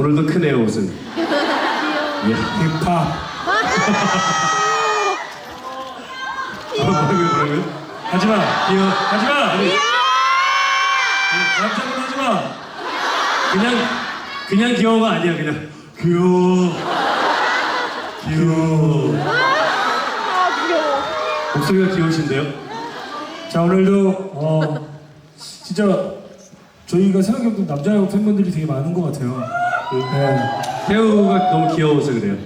오늘도 크네요 옷은. 예. 힙합. 뭐라고요 뭐라고요? 하지마. 귀여. 하지마. 남자분 하지마. 그냥 그냥 귀여워가 아니야 그냥 귀여워. 귀여워. 아 귀여워. 목소리가 귀여우신데요? 자 오늘도 어 진짜 저희가 생각해보면 남자 팬분들이 되게 많은 것 같아요. 네. 태우가 너무 귀여워서 그래요.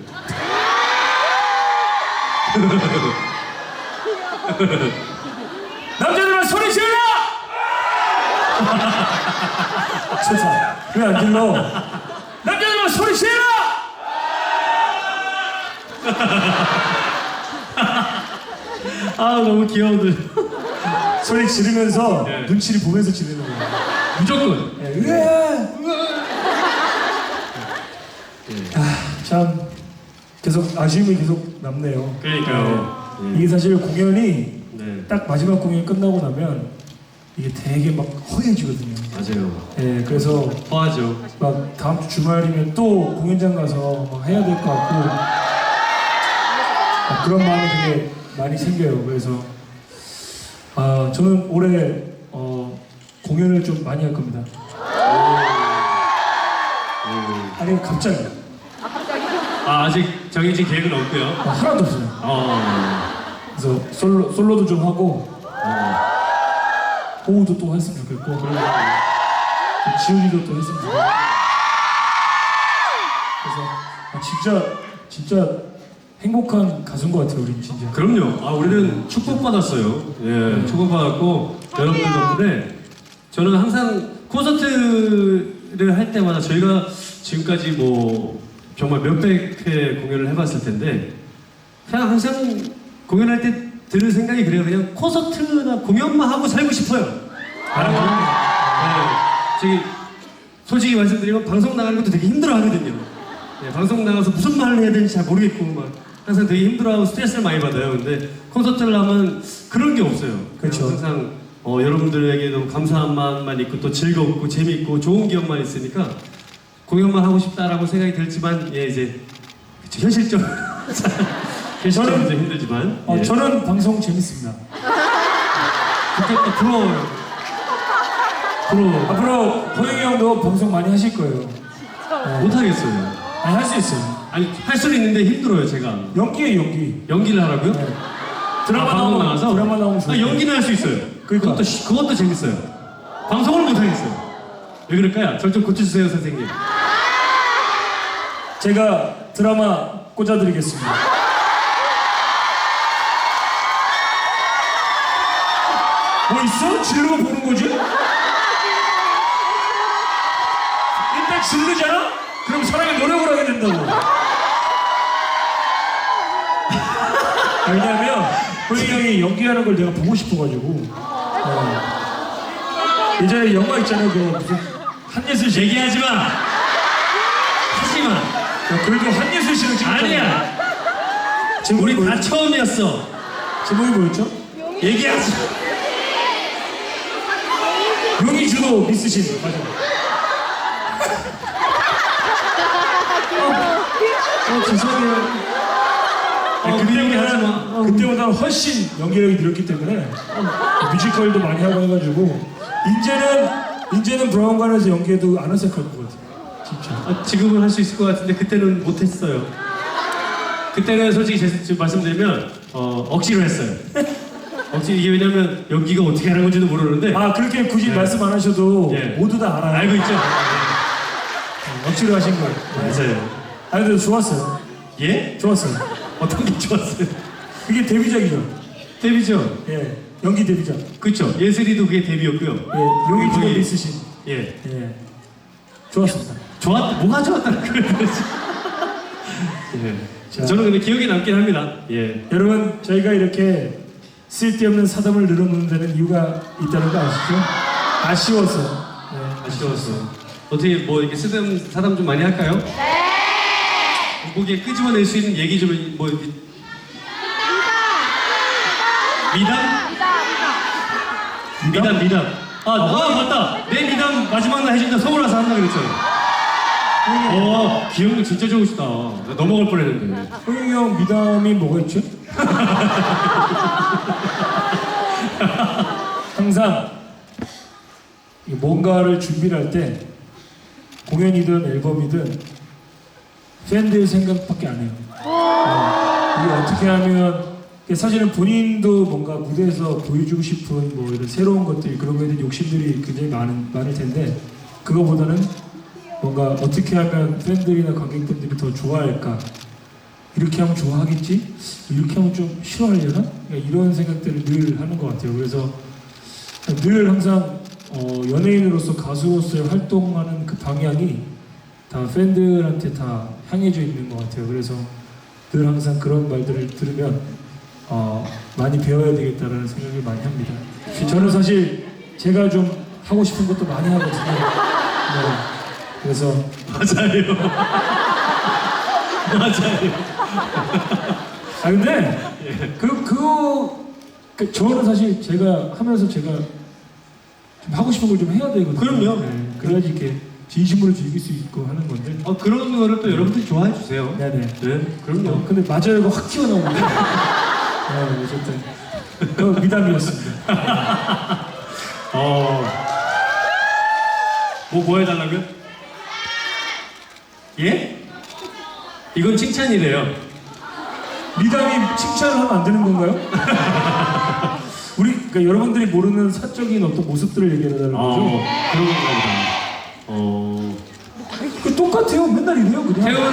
남자들은 소리 질러! 세상 왜안 질러? 남자들은 소리 질러! 아 너무 귀여워들. 소리 지르면서 네. 눈치를 보면서 지르는 거예요. 무조건. 아, 계속 아쉬움이 계속 남네요. 그러니까요. 네. 예. 이게 사실 공연이 네 딱 마지막 공연이 끝나고 나면 이게 되게 막 허해지거든요. 맞아요. 예, 그래서 허하죠. 막 다음 주 주말이면 또 공연장 가서 막 해야 될 것 같고 막 그런 마음이 되게 많이 생겨요. 그래서 아 저는 올해 어, 공연을 좀 많이 할 겁니다. 음. 아니 갑자기 아 갑자기. 아 아직 정해진 계획은 없고요. 아, 하나도 없어요. 어. 그래서 솔로 솔로도 좀 하고 어. 호우도 또 했으면 좋겠고 그리고 또 지훈이도 또 했으면 좋겠고 그래서 아, 진짜 진짜 행복한 가수인 것 같아요 우리 진짜. 그럼요. 아 우리는 축복 받았어요. 예, 축복 받았고 여러분들 덕분에 저는 항상 콘서트를 할 때마다 저희가 지금까지 뭐 정말 몇백 회 공연을 해봤을 텐데 그냥 항상 공연할 때 들을 생각이 그래요. 그냥 콘서트나 공연만 하고 살고 싶어요. 아, 네. 저기 솔직히 말씀드리면 방송 나가는 것도 되게 힘들어하거든요. 네, 방송 나가서 무슨 말을 해야 되는지 잘 모르겠고 막 항상 되게 힘들어하고 스트레스를 많이 받아요. 근데 콘서트를 하면 그런 게 없어요. 그렇죠. 항상 어, 여러분들에게도 감사한 마음만 있고 또 즐겁고 재밌고 좋은 기억만 있으니까 공연만 하고 싶다라고 생각이 들지만 예 이제 그쵸, 현실적으로 현실적으로 저는- 좀 힘들지만 어, 예. 저는 방송 재밌습니다. 그때 또 부러워요. 부러워. 앞으로 호영이 형도 방송 많이 하실 거예요. 네. 못하겠어요. 아니 할 수 있어요. 아니 할 수는 있는데 힘들어요 제가. 연기에 연기. 연기를 하라고요? 네. 드라마 아, 방송 나오면 나가서 드라마 나오면. 아, 연기는 할 수 있어요. 그러니까. 그것도 쉬- 그것도 재밌어요. 방송을 못 하겠어요. 왜 그럴까요? 절 좀 고쳐주세요 선생님. 제가 드라마 꽂아드리겠습니다. 뭐 있어? 지르고 보는 거지? 일단 지르잖아? 그럼 사람이 노력을 하게 된다고. 왜냐면 호영이 형이 연기하는 걸 내가 보고 싶어가지고. 네. 예전에 영화 있잖아요. 그 무슨 한예슬 씨. 얘기하지 마. 하지 마. 야, 그래도 한예슬 씨는 찍었잖아. 아니야. 제목이 우리 다 뭐였죠? 처음이었어. 제목이 뭐였죠? 얘기하지. 마. 용이 주도 미스신 맞아. 어 죄송해요. 아, 어, 그 얘기 하지 마. 그때보다 그때보다 훨씬 연기력이 늘었기 때문에 뮤지컬도 많이 하고 해가지고 이제는 이제는 브라운관에서 연기해도 안 어색할 것 같아. 진짜. 아, 지금은 할 수 있을 것 같은데 그때는 못했어요. 그때는 솔직히 제, 지금 말씀드리면 어, 억지로 했어요. 억지 이게 왜냐면 연기가 어떻게 하는 건지도 모르는데 아 그렇게 굳이 네. 말씀 안 하셔도 예. 모두 다 알아요. 알고 있죠. 억지로 하신 거예요. 네. 맞아요. 아 근데 좋았어요. 예? 좋았어요. 어떤 게 좋았어요? 그게 데뷔작이죠. 데뷔죠. 예, 연기 데뷔작. 그렇죠. 예슬이도 그게 데뷔였고요. 예, 용이 주도 거기- 미스신. 예. 예, 좋았습니다. 좋았 뭐가 좋았다는 거지? 예. 자. 저는 근데 기억에 남긴 합니다. 예. 여러분 저희가 이렇게 쓸데없는 사담을 늘어놓는 데는 이유가 있다는 거 아시죠? 아쉬워서 네. 아쉬웠어. 어떻게 뭐 이렇게 쓰담 사담 좀 많이 할까요? 네. 보기에 끄집어낼 수 있는 얘기 좀뭐 이렇게 미담? 미담 미담. 아, 아 맞다. 내 미담 마지막 날 해준다. 서울 와서 한다 그랬죠. 와 기억력 진짜 좋으시다. 나 넘어갈 뻔했는데. 호영이 형 미담이 뭐가 있죠? 항상 이 뭔가를 준비를 할 때 공연이든 앨범이든 팬들 생각밖에 안 해요. 어, 이게 어떻게 하면 사실은 본인도 뭔가 무대에서 보여주고 싶은 뭐 이런 새로운 것들 그런 거에 대한 욕심들이 굉장히 많은 많을 텐데 그거보다는 뭔가 어떻게 하면 팬들이나 관객분들이 더 좋아할까? 이렇게 하면 좋아하겠지? 이렇게 하면 좀 싫어하려나? 그러니까 이런 생각들을 늘 하는 것 같아요. 그래서 늘 항상 어, 연예인으로서 가수로서의 활동하는 그 방향이 다 팬들한테 다 향해져 있는 것 같아요. 그래서 늘 항상 그런 말들을 들으면 어, 많이 배워야 되겠다라는 생각을 많이 합니다 저는 사실 제가 좀 하고 싶은 것도 많이 하거든요 네. 그래서 맞아요. 맞아요. 아 근데 그 그거 그 저는 사실 제가 하면서 제가 좀 하고 싶은 걸 좀 해야 되거든요. 그럼요. 네, 그래야지 이렇게 진심으로 즐길 수 있고 하는 건데. 어 그런 거를 또 여러분들이 좋아해 주세요. 네네. 네, 그럼요. 어, 근데 맞아요, 이거 확 튀어나오는데. 네, 어쨌든 그 미담이었습니다. 어. 뭐, 뭐 해달라고요? 예? 이건 칭찬이래요. 미담이 칭찬을 하면 안 되는 건가요? 우리 그러니까 여러분들이 모르는 사적인 어떤 모습들을 얘기해달라는 어, 거죠. 그런 건가 보다. 어. 그 똑같아요. 맨날 이래요, 그냥. 태우는,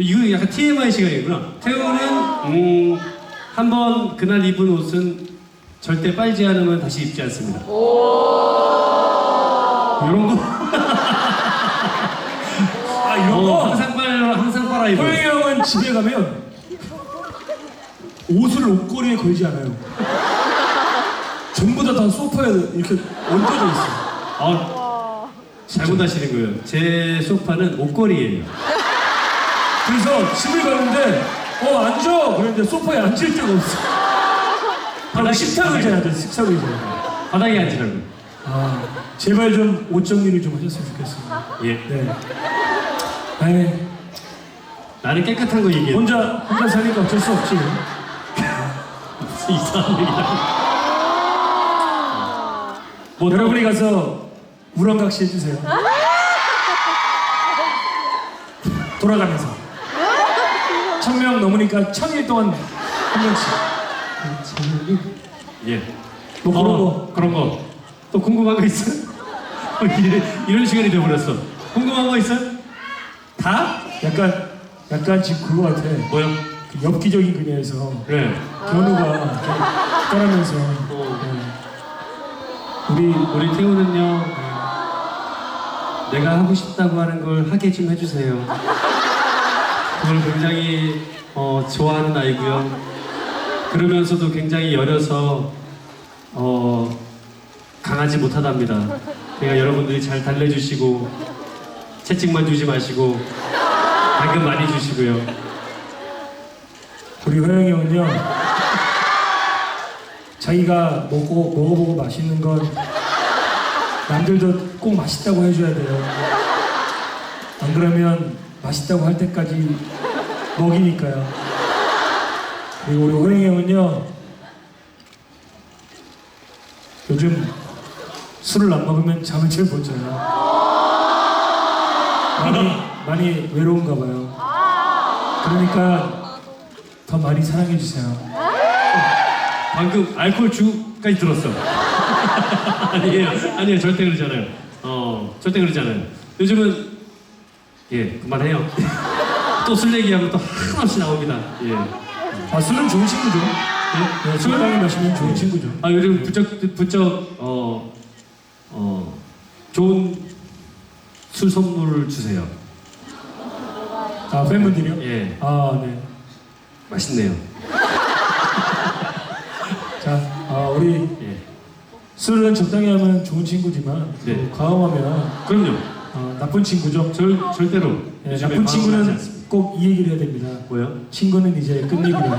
이거 약간 TMI 시간이구나. 태우는, 음, 한번 그날 입은 옷은 절대 빨지 않으면 다시 입지 않습니다. 이런 거, 아 이런 어, 거. 항상 빨, 항상 빨아 입어. 호영이 형은 집에 가면 옷을 옷걸이에 걸지 않아요. 전부 다 다 소파에 이렇게 얹어져 있어. 아, 잘못 하시는 거예요. 제 소파는 옷걸이에요. 그래서 집에 가는데 어 앉아 그랬는데 소파에 앉을 데가 없어. 바로 바닥에- 식탁 의자에 앉아 식탁 의자에. 바닥에 앉으라고. 아 제발 좀 옷 정리를 좀 하셨으면 좋겠습니다. 예. 네. 아이 나는 깨끗한 거 얘기해. 혼자 혼자 사니까 어쩔 수 없지. 이상한 얘기야. 뭐 여러분이 가서 우렁각시 해주세요. 돌아가면서 천명 넘으니까 천일 동안 한 명씩. 예. 뭐 그런 어, 거. 그런 거. 또 궁금한 거 있어? 이래, 이런 시간이 돼버렸어. 궁금한 거 있어? 다? 약간 약간 지금 그거 같아. 뭐요? 그 엽기적인 그녀에서 네. 견우가 이렇게 따라면서 어, 네. 우리 우리 태우는요. 내가 하고 싶다고 하는 걸 하게 좀 해주세요. 그걸 굉장히 어, 좋아하는 아이고요. 그러면서도 굉장히 여려서 어, 강하지 못하답니다. 그러니까 여러분들이 잘 달래주시고 채찍만 주지 마시고 당근 많이 주시고요. 우리 호영이 형은요 자기가 먹고 먹어보고 맛있는 건 남들도 꼭 맛있다고 해줘야 돼요. 안 그러면 맛있다고 할 때까지 먹이니까요. 그리고 우리 호영이 형은요 요즘 술을 안 먹으면 잠을 잘못 자요. 많이 많이 외로운가 봐요. 그러니까 더 많이 사랑해 주세요. 방금 알코올 주까지 들었어. 아니에요, 아니에요, 절대 그러잖아요. 어, 절대 그러잖아요. 요즘은 예, 그만해요. 또 술 얘기하면 또 한없이 나옵니다. 예. 아 술은 좋은 친구죠. 예? 네, 술빵을 마시면 좋은 친구죠. 아 요즘 부쩍 부쩍 어, 어 좋은 술 선물을 주세요. 아 팬분들이요? 예, 아 네. 맛있네요. 자, 아, 우리 예, 술은 적당히 하면 좋은 친구지만 또 네. 과음하면 그럼요. 어, 나쁜 친구죠. 절 절대로 예, 요즘에 나쁜 친구는 않습니다. 꼭 이 얘기를 해야 됩니다. 뭐요? 친구는 이제 끝내기로 해요.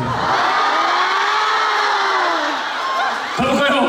가볼까요?